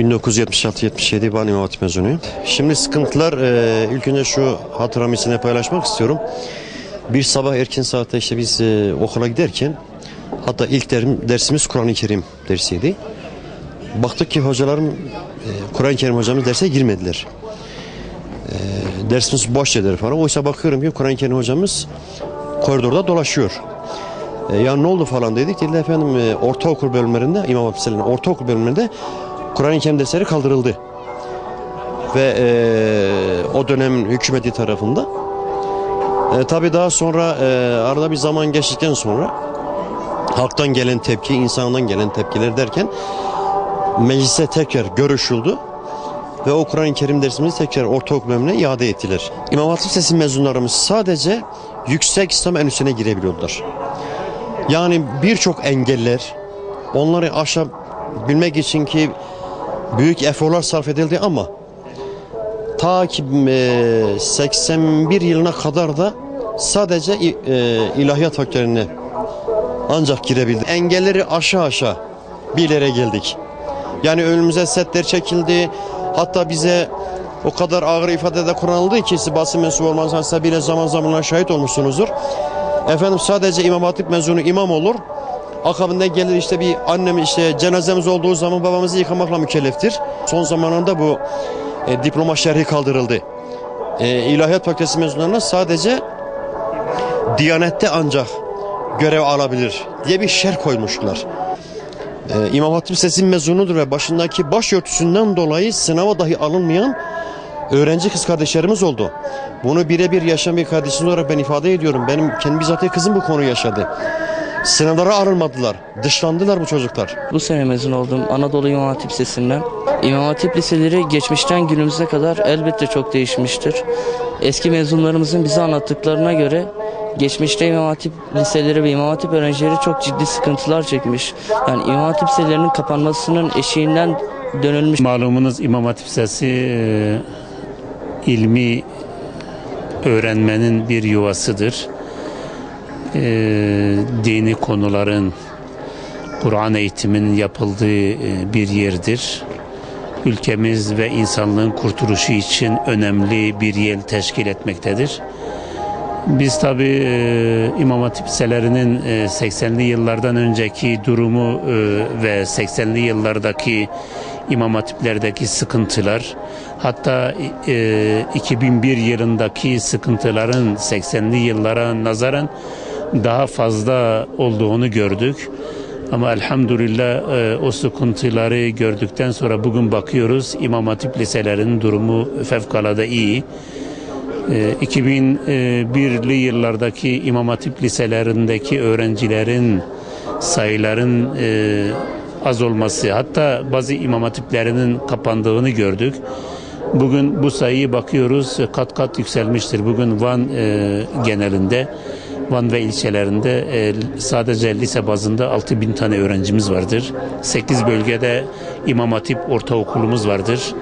1976-77 ben İmam Hatip mezunuyum. Şimdi sıkıntılar e, ilk önce şu hatıramı sizinle paylaşmak istiyorum. Bir sabah erken saatte işte biz e, okula giderken hatta ilk dersimiz Kur'an-ı Kerim dersiydi. Baktık ki hocalarım e, Kur'an-ı Kerim hocamız derse girmediler. E, dersimiz boş dediler falan. Oysa bakıyorum ki Kur'an-ı Kerim hocamız koridorda dolaşıyor. E, ya ne oldu falan dedik. Dediler efendim e, ortaokul bölümlerinde İmam Hatip ortaokul bölümlerinde Kur'an-ı Kerim dersleri kaldırıldı. Ve e, o dönemin hükümeti tarafında. E, tabii daha sonra e, arada bir zaman geçtikten sonra halktan gelen tepki, insandan gelen tepkiler derken meclise tekrar görüşüldü. Ve o Kur'an-ı Kerim dersimizi tekrar ortaokul bölümüne iade ettiler. İmam Hatip Lisesi mezunlarımız sadece yüksek İslam enstitüsüne girebiliyorlar. Yani birçok engeller onları aşabilmek için ki büyük eforlar sarf edildi ama ta ki e, 81 yılına kadar da sadece e, ilahiyat fakültelerine ancak girebildi. Engelleri aşağı aşağı bir yere geldik. Yani önümüze setler çekildi. Hatta bize o kadar ağır ifadede kullanıldı ki siz basın mensubu olmazsa bile zaman zaman şahit olmuşsunuzdur. Efendim sadece İmam Hatip mezunu imam olur. Akabinde gelir işte bir annem işte cenazemiz olduğu zaman babamızı yıkamakla mükelleftir. Son zamanlarda bu e, diploma şerhi kaldırıldı. E, İlahiyat Fakültesi mezunlarına sadece Diyanette ancak görev alabilir diye bir şerh koymuşlar. Ee, İmam Hatip Lisesi mezunudur ve başındaki başörtüsünden dolayı sınava dahi alınmayan öğrenci kız kardeşlerimiz oldu. Bunu birebir yaşayan bir kardeşim olarak ben ifade ediyorum. Benim kendi bizzat kızım bu konuyu yaşadı. Sınavlara alınmadılar. Dışlandılar bu çocuklar. Bu sene mezun oldum Anadolu İmam Hatip Lisesi'nden. İmam Hatip liseleri geçmişten günümüze kadar elbette çok değişmiştir. Eski mezunlarımızın bize anlattıklarına göre geçmişte İmam Hatip liseleri ve İmam Hatip öğrencileri çok ciddi sıkıntılar çekmiş. Yani İmam Hatip liselerinin kapanmasının eşiğinden dönülmüş. Malumunuz İmam Hatip Lisesi e, ilmi öğrenmenin bir yuvasıdır. E, dini konuların Kur'an eğitiminin yapıldığı e, bir yerdir. Ülkemiz ve insanlığın kurtuluşu için önemli bir yer teşkil etmektedir. Biz tabi İmam Hatip liselerinin e, 80'li yıllardan önceki durumu e, ve 80'li yıllardaki İmam Hatiplerdeki sıkıntılar hatta e, 2001 yılındaki sıkıntıların 80'li yıllara nazaran daha fazla olduğunu gördük. Ama elhamdülillah e, o sıkıntıları gördükten sonra bugün bakıyoruz İmam Hatip liselerinin durumu fevkalade iyi. E, 2001'li yıllardaki İmam Hatip liselerindeki öğrencilerin sayıların e, az olması hatta bazı İmam Hatiplerinin kapandığını gördük. Bugün bu sayıyı bakıyoruz kat kat yükselmiştir. Bugün Van e, genelinde Van ve ilçelerinde e, sadece lise bazında 6000 tane öğrencimiz vardır. 8 bölgede İmam Hatip ortaokulumuz vardır.